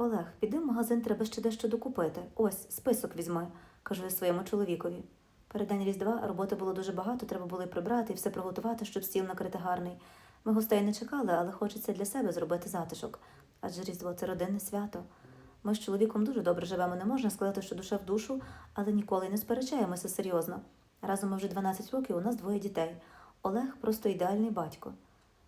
Олег, піди в магазин, треба ще дещо докупити. Ось, список візьми, кажу я своєму чоловікові. Перед день Різдва роботи було дуже багато, треба було й прибрати і все приготувати, щоб стіл накрити гарний. Ми гостей не чекали, але хочеться для себе зробити затишок. Адже Різдво це родинне свято. Ми з чоловіком дуже добре живемо, не можна сказати, що душа в душу, але ніколи не сперечаємося серйозно. Разом ми вже 12 років, у нас двоє дітей. Олег просто ідеальний батько.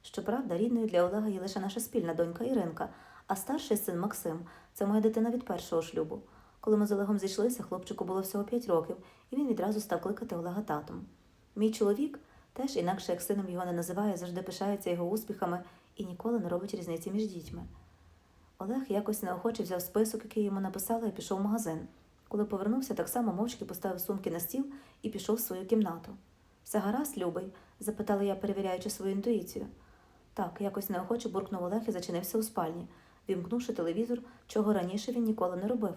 Щоправда, рідною для Олега є лише наша спільна донька Іринка, а старший син Максим це моя дитина від першого шлюбу. Коли ми з Олегом зійшлися, хлопчику було всього 5 років, і він відразу став кликати Олега татом. Мій чоловік теж, інакше як сином його не називає, завжди пишається його успіхами і ніколи не робить різниці між дітьми. Олег якось неохоче взяв список, який йому написала, і пішов в магазин. Коли повернувся, так само мовчки поставив сумки на стіл і пішов в свою кімнату. Все гаразд, любий? запитала я, перевіряючи свою інтуїцію. Так, якось неохоче буркнув Олег і зачинився у спальні, вімкнувши телевізор, чого раніше він ніколи не робив.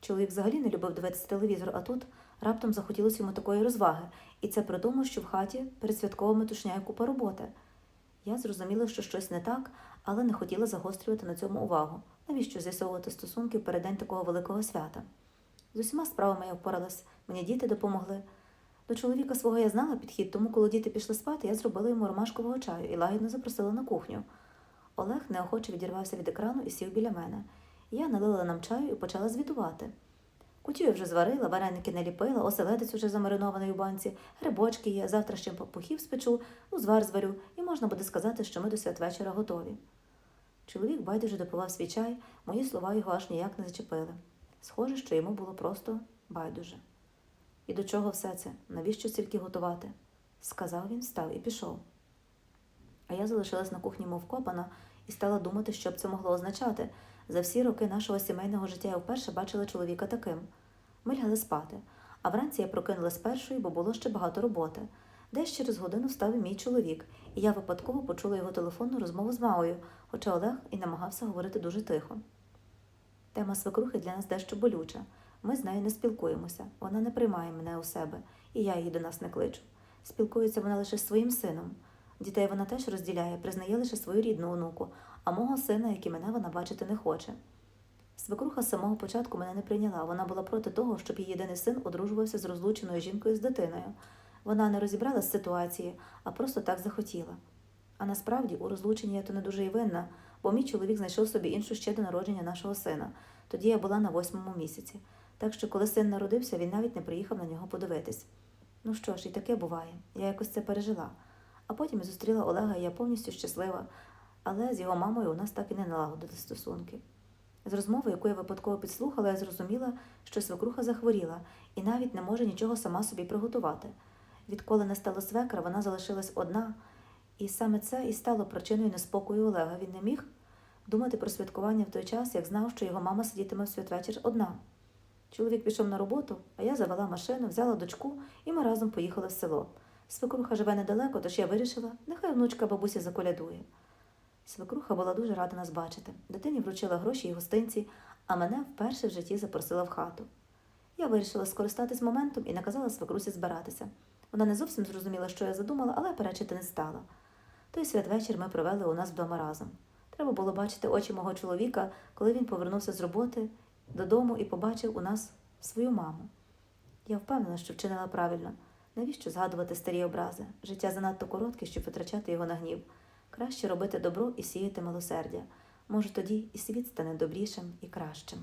Чоловік взагалі не любив дивитися телевізор, а тут раптом захотілося йому такої розваги, і це при тому, що в хаті перед святковими тушняє купа роботи. Я зрозуміла, що щось не так, але не хотіла загострювати на цьому увагу. Навіщо з'ясовувати стосунки в переддень такого великого свята? З усіма справами я впоралась, мені діти допомогли. До чоловіка свого я знала підхід, тому коли діти пішли спати, я зробила йому ромашкового чаю і лагідно запросила на кухню. Олег неохоче відірвався від екрану і сів біля мене. Я налила нам чаю і почала звітувати. Кутю я вже зварила, вареники наліпила, оселедець уже замаринований у банці, грибочки є, завтра ще пухів спечу, узвар зварю, і можна буде сказати, що ми до святвечора готові. Чоловік байдуже допивав свій чай, мої слова його аж ніяк не зачепили. Схоже, що йому було просто байдуже. І до чого все це? Навіщо стільки готувати? Сказав він, встав і пішов. А я залишилась на кухні, мов копана, і стала думати, що б це могло означати. За всі роки нашого сімейного життя я вперше бачила чоловіка таким. Ми лягли спати, а вранці я прокинулась першою, бо було ще багато роботи. Десь через годину встав і мій чоловік, і я випадково почула його телефонну розмову з мамою, хоча Олег і намагався говорити дуже тихо. Тема свекрухи для нас дещо болюча. Ми з нею не спілкуємося, вона не приймає мене у себе, і я її до нас не кличу. Спілкується вона лише з своїм сином. Дітей вона теж розділяє, признає лише свою рідну онуку, а мого сина, як і мене, вона бачити не хоче. Свекруха з самого початку мене не прийняла. Вона була проти того, щоб її єдиний син одружувався з розлученою жінкою з дитиною. Вона не розібралась з ситуації, а просто так захотіла. А насправді у розлученні я то не дуже й винна, бо мій чоловік знайшов собі іншу ще до народження нашого сина. Тоді я була на восьмому місяці. Так що, коли син народився, він навіть не приїхав на нього подивитись. Ну що ж, і таке буває. Я якось це пережила. А потім я зустріла Олега, і я повністю щаслива, але з його мамою у нас так і не налагодили стосунки. З розмови, яку я випадково підслухала, я зрозуміла, що свекруха захворіла і навіть не може нічого сама собі приготувати. Відколи не стало свекра, вона залишилась одна, і саме це і стало причиною неспокою Олега. Він не міг думати про святкування в той час, як знав, що його мама сидітиме в святвечір одна. Чоловік пішов на роботу, а я завела машину, взяла дочку, і ми разом поїхали в село. Свекруха живе недалеко, тож я вирішила, нехай внучка бабусі заколядує. Свекруха була дуже рада нас бачити. Дитині вручила гроші і гостинці, а мене вперше в житті запросила в хату. Я вирішила скористатись моментом і наказала свекрусі збиратися. Вона не зовсім зрозуміла, що я задумала, але перечити не стала. Той святвечір ми провели у нас вдома разом. Треба було бачити очі мого чоловіка, коли він повернувся з роботи додому і побачив у нас свою маму. Я впевнена, що вчинила правильно. Навіщо згадувати старі образи? Життя занадто коротке, щоб витрачати його на гнів. Краще робити добро і сіяти милосердя. Може, тоді і світ стане добрішим і кращим.